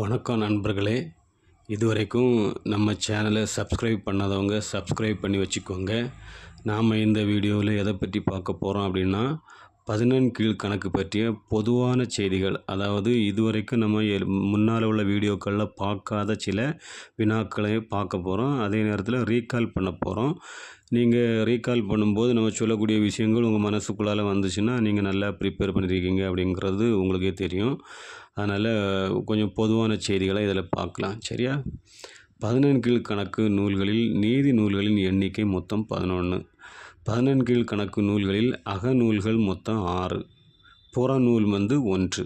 வணக்கம் நண்பர்களே. இதுவரைக்கும் நம்ம சேனலை சப்ஸ்கிரைப் பண்ணாதவங்க சப்ஸ்கிரைப் பண்ணி வச்சுக்கோங்க. நாம் இந்த வீடியோவில் எதை பற்றி பார்க்க போகிறோம் அப்படின்னா பதினெண் கீழ் கணக்கு பற்றிய பொதுவான செய்திகள். அதாவது இதுவரைக்கும் நம்ம எ- முன்னால் உள்ள வீடியோக்களில் பார்க்காத சில வினாக்களை பார்க்க போகிறோம் அதே நேரத்தில் ரீகால் பண்ண போகிறோம் நீங்கள் ரீகால் பண்ணும்போது நம்ம சொல்லக்கூடிய விஷயங்கள் உங்கள் மனசுக்குள்ளால் வந்துச்சுன்னா நீங்கள் நல்லா ப்ரிப்பேர் பண்ணியிருக்கீங்க அப்படிங்கிறது உங்களுக்கே தெரியும். அதனால் கொஞ்சம் பொதுவான செய்திகளை இதில் பார்க்கலாம். சரியா? பதினெண் கீழ் கணக்கு நூல்களில் நீதி நூல்களின் எண்ணிக்கை மொத்தம் பதினொன்று பதினெண்கீழ் கணக்கு நூல்களில் அகநூல்கள் மொத்தம் ஆறு. புறநூல் வந்து ஒன்று.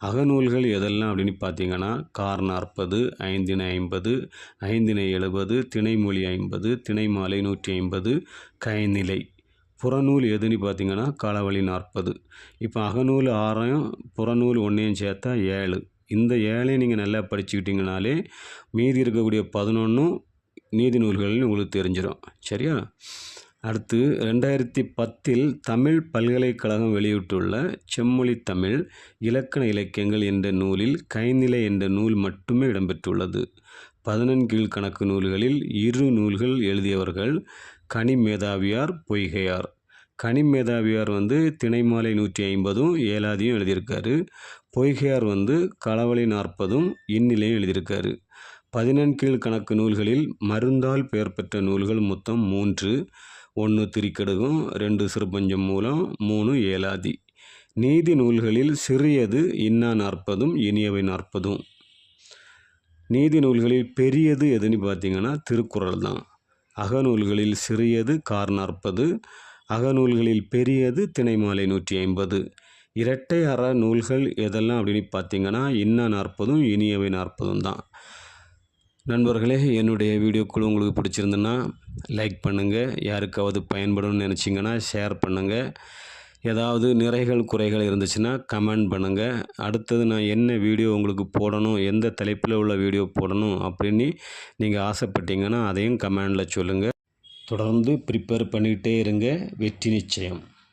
அகநூல்கள் எதெல்லாம் அப்படின்னு பார்த்தீங்கன்னா கார் நாற்பது ஐந்தினை ஐம்பது ஐந்தினை எழுபது திணைமொழி ஐம்பது திணைமாலை நூற்றி ஐம்பது கைநிலை. புறநூல் எதுன்னு பார்த்தீங்கன்னா களவழி நாற்பது. இப்போ அகநூல் ஆறையும் புறநூல் ஒன்றையும் சேர்த்தா ஏழு. இந்த ஏழையும் நீங்கள் நல்லா படிச்சுக்கிட்டிங்கனாலே மீதி இருக்கக்கூடிய பதினொன்றும் நீதி நூல்கள்னு உங்களுக்கு தெரிஞ்சிடும் சரியா? அடுத்து ரெண்டாயிரத்தி பத்தில் தமிழ் பல்கலைக்கழகம் வெளியிட்டுள்ள செம்மொழி தமிழ் இலக்கண இலக்கியங்கள் என்ற நூலில் கைநிலை என்ற நூல் மட்டுமே இடம்பெற்றுள்ளது. பதினெண் கீழ் கணக்கு நூல்களில் இரு நூல்கள் எழுதியவர்கள் கனிமேதாவியார் பொய்கையார். கனிமேதாவியார் வந்து திணைமாலை நூற்றி ஐம்பதும் ஏழாதியும் எழுதியிருக்காரு. பொய்கையார் வந்து களவழி நாற்பதும் இந்நிலையும் எழுதியிருக்காரு. பதினெண்கீழ் கணக்கு நூல்களில் மருந்தால் பெயர் பெற்ற நூல்கள் மொத்தம் மூன்று. ஒன்று திரிக்கடுகும் ரெண்டு சிறுபஞ்சம் மூலம் மூணு ஏலாதி. நீதி நூல்களில் சிறியது இன்னா நாற்பதும் இனியவை நாற்பதும். நீதி நூல்களில் பெரியது எதுன்னு பார்த்தீங்கன்னா திருக்குறள் தான். அகநூல்களில் சிறியது கார் நாற்பது அகநூல்களில் பெரியது திணைமாலை நூற்றி ஐம்பது இரட்டை அற நூல்கள் எதெல்லாம் அப்படின்னு பார்த்தீங்கன்னா இன்னா நாற்பதும் இனியவை நாற்பதும் தான். நண்பர்களே என்னுடைய வீடியோக்குழு உங்களுக்கு பிடிச்சிருந்துன்னா லைக் பண்ணுங்கள் யாருக்காவது பயன்படும்னு நினச்சிங்கன்னா ஷேர் பண்ணுங்கள் ஏதாவது நிறைகள் குறைகள் இருந்துச்சுன்னா கமெண்ட் பண்ணுங்கள் அடுத்தது நான் என்ன வீடியோ உங்களுக்கு போடணும் எந்த தலைப்பில் உள்ள வீடியோ போடணும் அப்படின்னு நீங்கள் ஆசைப்பட்டீங்கன்னா அதையும் கமெண்டில் சொல்லுங்கள் தொடர்ந்து ப்ரிப்பேர் பண்ணிக்கிட்டே இருங்க. வெற்றி நிச்சயம்.